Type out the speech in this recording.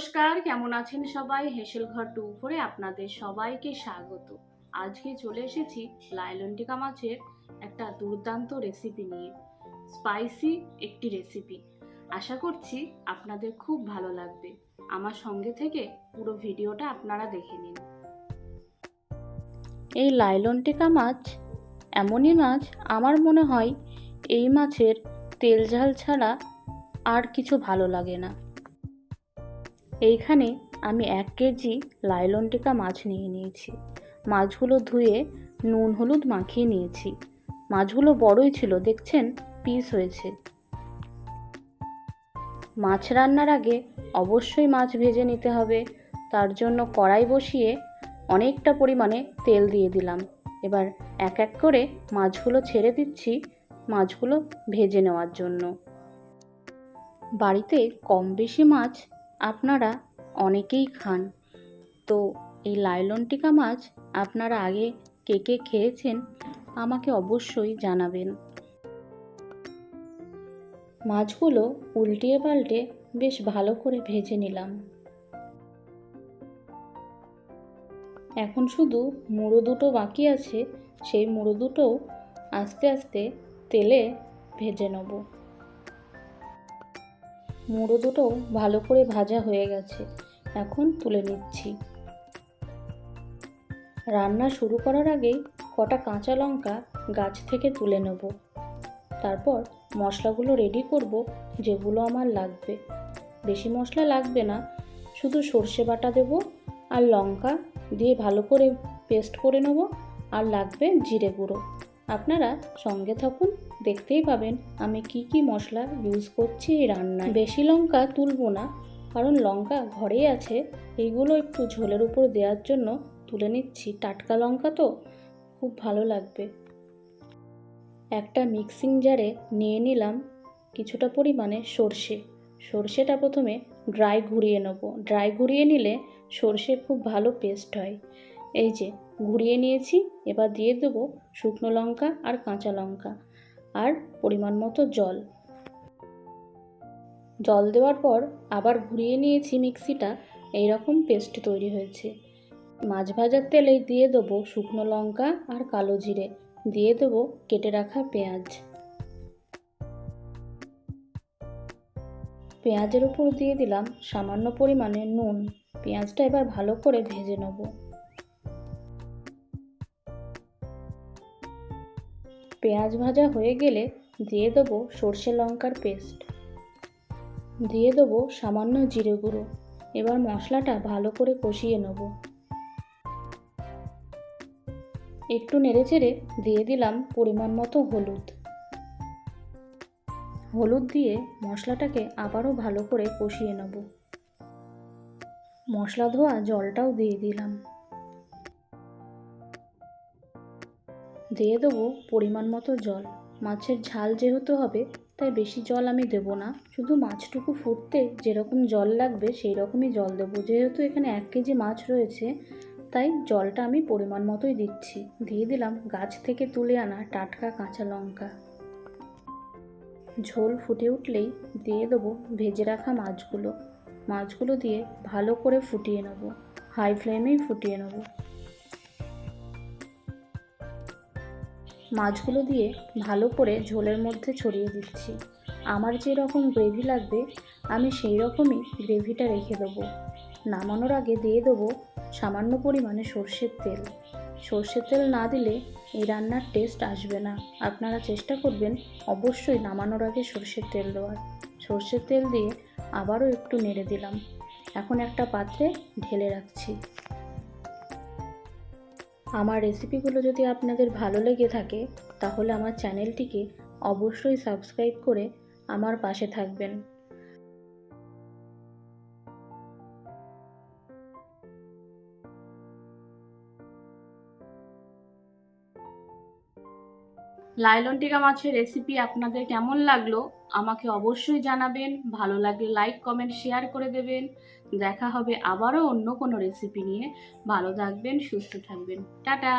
নমস্কার, কেমন আছেন সবাই? হেসেল ঘর টু করে আপনাদের সবাইকে স্বাগত। আজকে চলে এসেছি লাইলন্টিকা মাছের একটা দুর্দান্ত রেসিপি নিয়ে। স্পাইসি একটি রেসিপি আশা করছি আপনাদের খুব ভালো লাগবে। আমার সঙ্গে থেকে পুরো ভিডিওটা আপনারা দেখে নিন। এই লাইলন্টিকা মাছ এমনই মাছ, আমার মনে হয় এই মাছের তেল ঝাল ছাড়া আর কিছু ভালো লাগে না। এইখানে আমি এক কেজি লাইলনটিকা মাছ নিয়ে নিয়েছি। মাছগুলো ধুয়ে নুন হলুদ মাখিয়ে নিয়েছি। মাছগুলো বড়ই ছিল, দেখছেন? পিস হয়েছে। মাছ রান্নার আগে অবশ্যই মাছ ভেজে নিতে হবে। তার জন্য কড়াই বসিয়ে অনেকটা পরিমাণে তেল দিয়ে দিলাম। এবার এক এক করে মাছগুলো ছেড়ে দিচ্ছি মাছগুলো ভেজে নেওয়ার জন্য। বাড়িতে কম বেশি মাছ আপনারা অনেকেই খান। তো এই লাইলনটিকা মাছ আপনারা আগে কে কে খেয়েছেন আমাকে অবশ্যই জানাবেন। মাছগুলো উল্টিয়ে পাল্টে বেশ ভালো করে ভেজে নিলাম। এখন শুধু মুড়ো দুটো বাকি আছে, সেই মুড়ো দুটোও আস্তে আস্তে তেলে ভেজে নেব। মুড়ো দুটো ভালো করে ভাজা হয়ে গেছে। এখন তুলে নিচ্ছি। রান্না শুরু করার আগেই কটা কাঁচা লঙ্কা গাছ থেকে তুলে নেব। তারপর মশলাগুলো রেডি করব, যেগুলো আমার লাগবে। বেশি মশলা লাগবে না, শুধু সর্ষে বাটা দেব আর লঙ্কা দিয়ে ভালো করে পেস্ট করে নেব। আর লাগবে জিরে গুঁড়ো। আপনারা সঙ্গে থাকুন। দেখতেই পাবেন আমি কি কি মশলা ইউজ করছি এই রান্নায়। বেশি লঙ্কা তুলবো না, কারণ লঙ্কা ঘরেই আছে। এইগুলো একটু ঝোলের উপর দেওয়ার জন্য তুলে নিচ্ছি। টাটকা লঙ্কা তো খুব ভালো লাগবে। একটা মিক্সিং জারে নিয়ে নিলাম কিছুটা পরিমাণে সর্ষে। সর্ষেটা প্রথমে ড্রাই ঘুরিয়ে নেব। ড্রাই ঘুরিয়ে নিলে সর্ষে খুব ভালো পেস্ট হয়। এই যে, ঘুরিয়ে নিয়েছি, এবার দিয়ে দেবো শুকনো লঙ্কা আর কাঁচা লঙ্কা। আর পরিমাণ মতো জল। জল দেওয়ার পর আবার ঘুরিয়ে নিয়েছি মিক্সিটা। এই রকম পেস্ট তৈরি হয়েছে। মাছ ভাজার তেলেই দিয়ে দেবো শুকনো লঙ্কা আর কালো জিরে। দিয়ে দেবো কেটে রাখা পেঁয়াজ। পেঁয়াজের উপর দিয়ে দিলাম সামান্য পরিমাণে নুন। পেঁয়াজটা এবার ভালো করে ভেজে নেব। পেঁয়াজ ভাজা হয়ে গেলে দিয়ে দেবো সর্ষে লঙ্কার পেস্ট। দিয়ে দেবো সামান্য জিরে গুঁড়ো। এবার মশলাটা ভালো করে কষিয়ে নেব। একটু নেড়ে চেড়ে দিয়ে দিলাম পরিমাণ মতো হলুদ। হলুদ দিয়ে মশলাটাকে আবারও ভালো করে কষিয়ে নেব। মশলা ধোয়া জলটাও দিয়ে দিলাম। দিয়ে দেবো পরিমাণ মতো জল। মাছের ঝাল যেহেতু হবে, তাই বেশি জল আমি দেব না। শুধু মাছটুকু ফুটতে যেরকম জল লাগবে সেই রকমই জল দেবো। যেহেতু এখানে এক কেজি মাছ রয়েছে, তাই জলটা আমি পরিমাণ মতোই দিচ্ছি। দিয়ে দিলাম গাছ থেকে তুলে আনা টাটকা কাঁচা লঙ্কা। ঝোল ফুটে উঠলেই দিয়ে দেবো ভেজে রাখা মাছগুলো। মাছগুলো দিয়ে ভালো করে ফুটিয়ে নেব। হাই ফ্লেমেই ফুটিয়ে নেব। মাছগুলো দিয়ে ভালো করে ঝোলের মধ্যে ছড়িয়ে দিচ্ছি। আমার যে রকম গ্রেভি লাগবে, আমি সেই রকমই গ্রেভিটা রেখে দেবো। নামানোর আগে দিয়ে দেবো সামান্য পরিমাণে সর্ষের তেল। সর্ষের তেল না দিলে এই রান্নার টেস্ট আসবে না। আপনারা চেষ্টা করবেন অবশ্যই নামানোর আগে সর্ষের তেল দেওয়ার। সর্ষের তেল দিয়ে আবারও একটু নেড়ে দিলাম। এখন একটা পাত্রে ঢেলে রাখছি। আমার রেসিপিগুলো যদি আপনাদের ভালো লেগে থাকে, তাহলে আমার চ্যানেলটিকে অবশ্যই সাবস্ক্রাইব করে আমার পাশে থাকবেন। লাইলনটিকা মাছের রেসিপি আপনাদের কেমন লাগল? আমাকে অবশ্যই জানাবেন। ভালো লাগলে লাইক কমেন্ট শেয়ার করে দেবেন। দেখা হবে আবারও অন্য কোনো রেসিপি নিয়ে। ভালো থাকবেন সুস্থ থাকবেন। টাটা!